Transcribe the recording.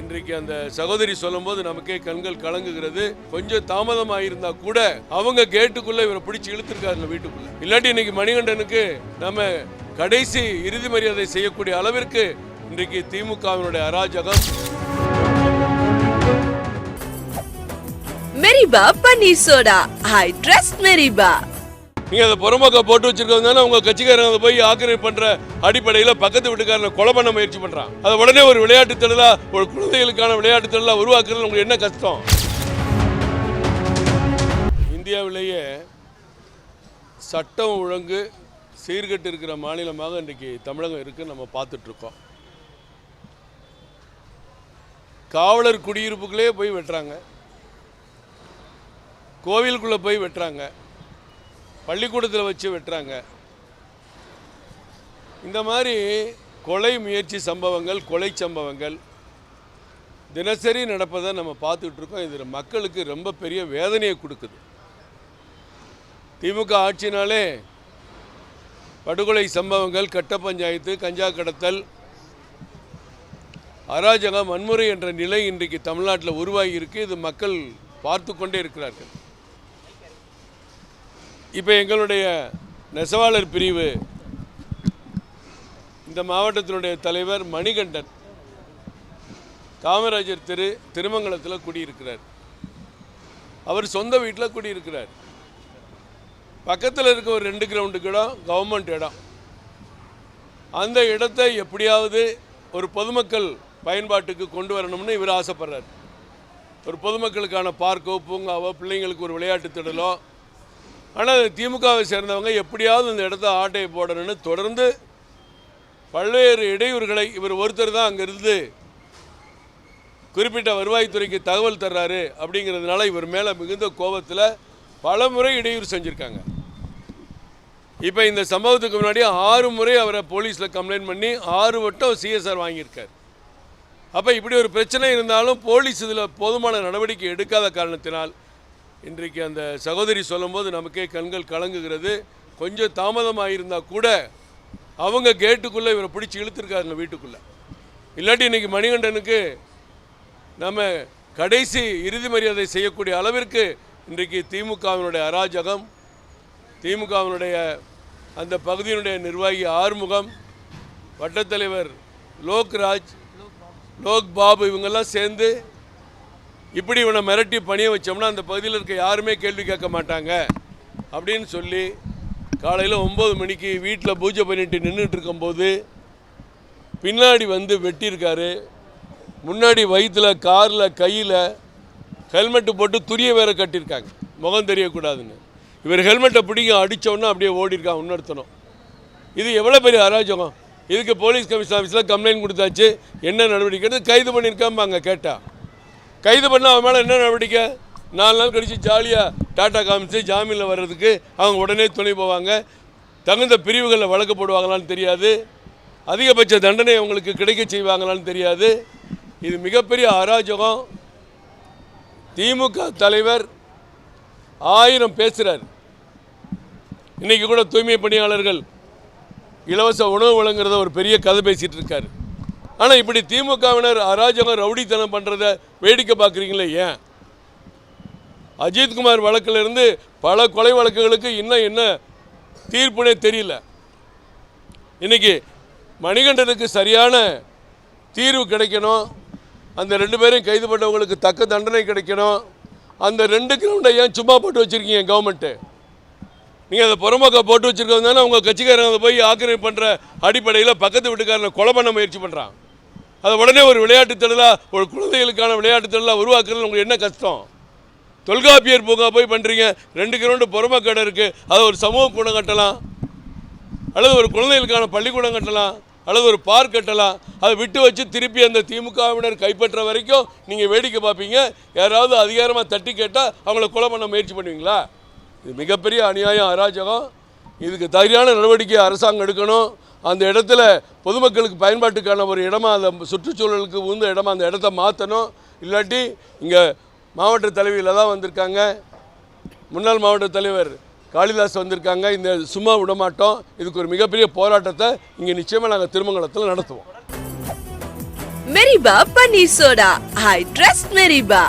இன்றைக்கு அந்த சகோதரி சொல்லும்போது நமக்கே கண்கள் கலங்குகிறது. கொஞ்சம் தாமதமாக இருந்தா கூட அவங்க கேட்டுக்குள்ள இவரை பிடிச்சி இழுத்துருக்காருல வீட்டுக்குள்ள. இல்லாட்டி இன்னைக்கு மணிகண்டனுக்கு நம்ம கடைசி இறுதி மரியாதை செய்யக்கூடிய அளவிற்கு இன்றைக்கு திமுகவினுடைய அராஜகம். Meriba panneer soda. I trust Meriba. நீங்கள் அதை புறம்போக்க போட்டு வச்சிருக்கவங்க உங்கள் கட்சிக்காரங்க அதை போய் ஆக்கிரமிப்பு பண்ணுற அடிப்படையில் பக்கத்து வீட்டுக்காரனை கொலை பண்ண முயற்சி பண்ணுறான் அதை உடனே ஒரு விளையாட்டு திடலா ஒரு குழந்தைகளுக்கான விளையாட்டு திடலா உருவாக்குறது உங்களுக்கு என்ன கஷ்டம்? இந்தியாவிலேயே சட்டம் ஒழுங்கு சீர்கெட்டு இருக்கிற மாநிலமாக இன்றைக்கு தமிழகம் இருக்கு நம்ம பார்த்துட்ருக்கோம். காவலர் குடியிருப்புகளே போய் வெட்டுறாங்க. கோவிலுக்குள்ளே போய் வெட்டுறாங்க. பள்ளிக்கூடத்தில் வச்சு வெட்டுறாங்க. இந்த மாதிரி கொலை முயற்சி சம்பவங்கள் கொலை சம்பவங்கள் தினசரி நடப்பதை நம்ம பார்த்துக்கிட்டு இருக்கோம். இது மக்களுக்கு ரொம்ப பெரிய வேதனையை கொடுக்குது. திமுக ஆட்சினாலே படுகொலை சம்பவங்கள் கட்ட பஞ்சாயத்து கஞ்சா கடத்தல் அராஜகம் வன்முறை என்ற நிலை இன்றைக்கு தமிழ்நாட்டில் உருவாகி இருக்கு. இது மக்கள் பார்த்து கொண்டே இருக்கிறார்கள். இப்போ எங்களுடைய நெசவாளர் பிரிவு இந்த மாவட்டத்தினுடைய தலைவர் மணிகண்டன் காமராஜர் திரு திருமங்கலத்தில் குடியிருக்கிறார். அவர் சொந்த வீட்டில் குடியிருக்கிறார். பக்கத்தில் இருக்க ஒரு ரெண்டு கிரவுண்டுக்கு இடம் கவர்மெண்ட் இடம். அந்த இடத்தை எப்படியாவது ஒரு பொதுமக்கள் பயன்பாட்டுக்கு கொண்டு வரணும்னு இவர் ஆசைப்படுறார். ஒரு பொதுமக்களுக்கான பார்க்கோ பூங்காவோ பிள்ளைங்களுக்கு ஒரு விளையாட்டு திடலோ ஆனால் திமுகவை சேர்ந்தவங்க எப்படியாவது இந்த இடத்த ஆட்டையை போடணும்னு தொடர்ந்து பல்வேறு இடையூறுகளை இவர் ஒருத்தர் தான் அங்கிருந்து குறிப்பிட்ட வருவாய்த்துறைக்கு தகவல் தர்றாரு அப்படிங்கிறதுனால இவர் மேலே மிகுந்த கோபத்தில் பல முறை இடையூறு செஞ்சுருக்காங்க. இப்போ இந்த சம்பவத்துக்கு முன்னாடி ஆறு முறை அவரை போலீஸில் கம்ப்ளைண்ட் பண்ணி ஆறு வட்டம் சிஎஸ்ஆர் வாங்கியிருக்கார். அப்போ இப்படி ஒரு பிரச்சனை இருந்தாலும் போலீஸ் இதில் போதுமான நடவடிக்கை எடுக்காத காரணத்தினால் இன்றைக்கு அந்த சகோதரி சொல்லும்போது நமக்கே கண்கள் கலங்குகிறது. கொஞ்சம் தாமதமாக இருந்தால் கூட அவங்க கேட்டுக்குள்ளே இவரை பிடிச்சி இழுத்துருக்காருங்க வீட்டுக்குள்ளே. இல்லாட்டி இன்னைக்கு மணிகண்டனுக்கு நம்ம கடைசி இறுதி மரியாதை செய்யக்கூடிய அளவிற்கு இன்றைக்கு திமுகவினுடைய அராஜகம் திமுகவினுடைய அந்த பகுதியினுடைய நிர்வாகி ஆறுமுகம் வட்டத்தலைவர் லோக்ராஜ் லோக் பாபு இவங்கெல்லாம் சேர்ந்து இப்படி இவனை மிரட்டி பணிய வச்சோம்னா அந்த பகுதியில் இருக்க யாருமே கேள்வி கேட்க மாட்டாங்க அப்படின்னு சொல்லி காலையில் ஒம்பது மணிக்கு வீட்டில் பூஜை பண்ணிட்டு நின்றுட்டு இருக்கும்போது பின்னாடி வந்து வெட்டியிருக்காரு. முன்னாடி வயிற்றில் காரில் கையில் ஹெல்மெட்டு போட்டு துரிய வேற கட்டியிருக்காங்க. முகம் தெரியக்கூடாதுன்னு. இவர் ஹெல்மெட்டை பிடிக்க அடித்தோன்னா அப்படியே ஓடிருக்கான் இன்னொருத்தனும் இது எவ்வளோ பெரிய அராஜகம்? இதுக்கு போலீஸ் கமிஷன் ஆஃபீஸில் கம்ப்ளைண்ட் கொடுத்தாச்சு. என்ன நடவடிக்கை? எடுத்து கைது பண்ணியிருக்காம்பாங்க கேட்டால் கைது பண்ண அவன் மேலே என்ன நடவடிக்கை? நாலு நாள் கழித்து ஜாலியாக டாட்டா காமிச்சு ஜாமீனில் வர்றதுக்கு அவங்க உடனே துணை போவாங்க. தகுந்த பிரிவுகளில் வழக்கு போடுவாங்களான்னு தெரியாது. அதிகபட்ச தண்டனை அவங்களுக்கு கிடைக்க செய்வாங்களான்னு தெரியாது. இது மிகப்பெரிய அராஜகம். திமுக தலைவர் ஆயிரம் பேசுகிறார் இன்றைக்கி கூட தூய்மை பணியாளர்கள் இலவச உணவு வழங்குறத ஒரு பெரிய கதை பேசிகிட்டு இருக்காரு. ஆனால் இப்படி திமுகவினர் அராஜகம் ரவுடித்தனம் பண்ணுறத வேடிக்கை பார்க்குறீங்களே ஏன்? அஜித்குமார் வழக்கிலிருந்து பல கொலை வழக்குகளுக்கு இன்னும் என்ன தீர்ப்புனே தெரியல. இன்னைக்கு மணிகண்டனுக்கு சரியான தீர்வு கிடைக்கணும். அந்த ரெண்டு பேரையும் கைது பண்ணவங்களுக்கு தக்க தண்டனை கிடைக்கணும். அந்த ரெண்டு கிரவுண்டை ஏன் சும்மா போட்டு வச்சுருக்கீங்க கவர்மெண்ட்டு நீங்கள் அதை புறம்போக்க போட்டு வச்சுருக்கவங்க தானே உங்கள் கட்சிக்காரங்க அதை போய் ஆக்கிரமிப்பு பண்ணுற அடிப்படையில் பக்கத்து வீட்டுக்காரனை கொலை பண்ண முயற்சி பண்ணுறான் அதை உடனே ஒரு விளையாட்டு திடலா ஒரு குழந்தைகளுக்கான விளையாட்டு திடலா உருவாக்குறது உங்களுக்கு என்ன கஷ்டம்? தொல்காப்பியர் பூங்கா போய் பண்ணுறீங்க ரெண்டு கிரௌண்டு பொறுமை கடை இருக்குது அதை ஒரு சமூக கூடம் கட்டலாம். அல்லது ஒரு குழந்தைகளுக்கான பள்ளிக்கூடம் கட்டலாம் அல்லது ஒரு பார்க் கட்டலாம். அதை விட்டு வச்சு திருப்பி அந்த திமுகவினர் கைப்பற்ற வரைக்கும் நீங்கள் வேடிக்கை பார்ப்பீங்க. யாராவது அதிகாரமாக தட்டி கேட்டால் அவங்கள கொலை பண்ண முயற்சி பண்ணுவீங்களா? இது மிகப்பெரிய அநியாயம் அராஜகம். இதுக்கு தகுதியான நடவடிக்கை அரசாங்கம் எடுக்கணும். அந்த இடத்துல பொதுமக்களுக்கு பயன்பாட்டுக்கான ஒரு இடமா அந்த சுற்றுச்சூழலுக்கு உந்த இடமா அந்த இடத்த மாற்றணும் இல்லாட்டி இங்கே மாவட்ட தலைவியில் தான் வந்திருக்காங்க. முன்னாள் மாவட்ட தலைவர் காளிதாஸ் வந்திருக்காங்க. இந்த சும்மா விட மாட்டோம். இதுக்கு ஒரு மிகப்பெரிய போராட்டத்தை இங்கே நிச்சயமாக நாங்கள் திருமங்கலத்தில் நடத்துவோம். Meriba panneer soda. I trust Meriba.